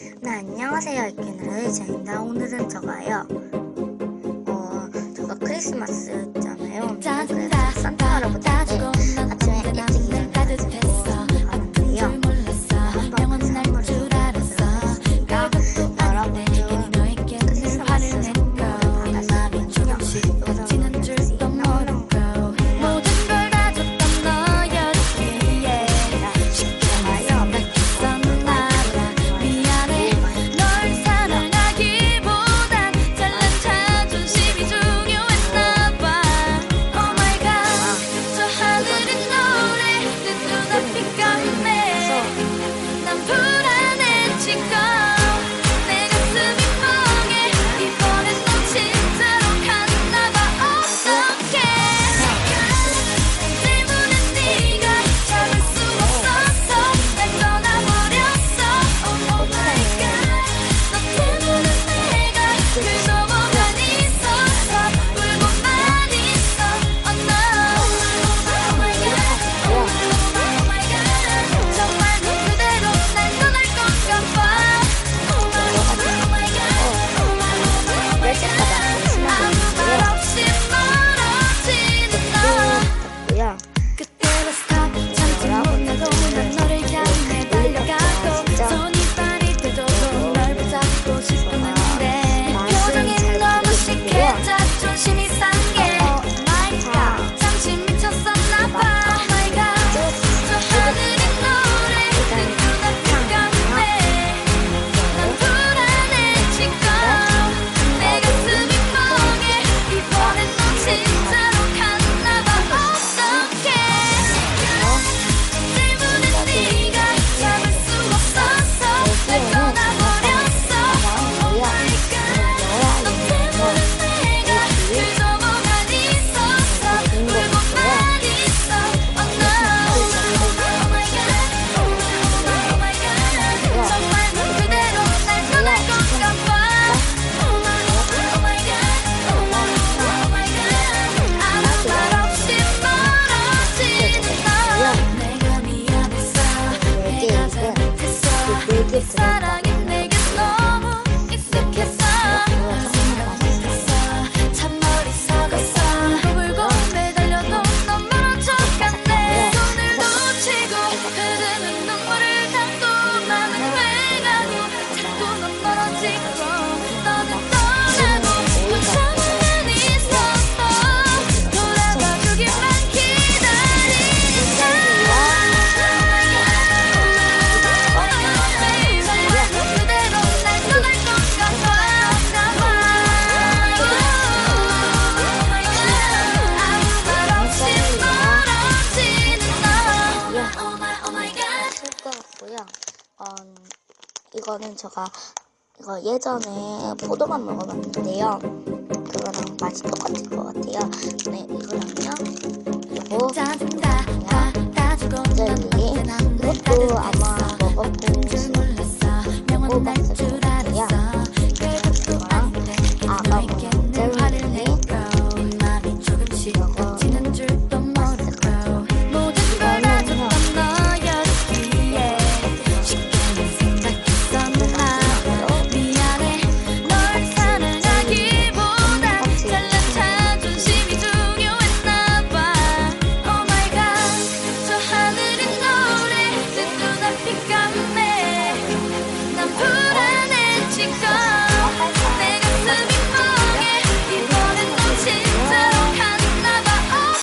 네, 안녕하세요. 이케나라 의자입니다. 오늘은 저가요. 어, 저가 크리스마스 였잖아요 됐어요. 음, 이거는 제가 이거 예전에 포도만 먹어봤는데요. 그거랑 맛이 똑같을 것 같아요. 네, 이거랑요. 그리고 이거 여기 네, 이것도 아마 먹어보신 먹어봤을 Washington.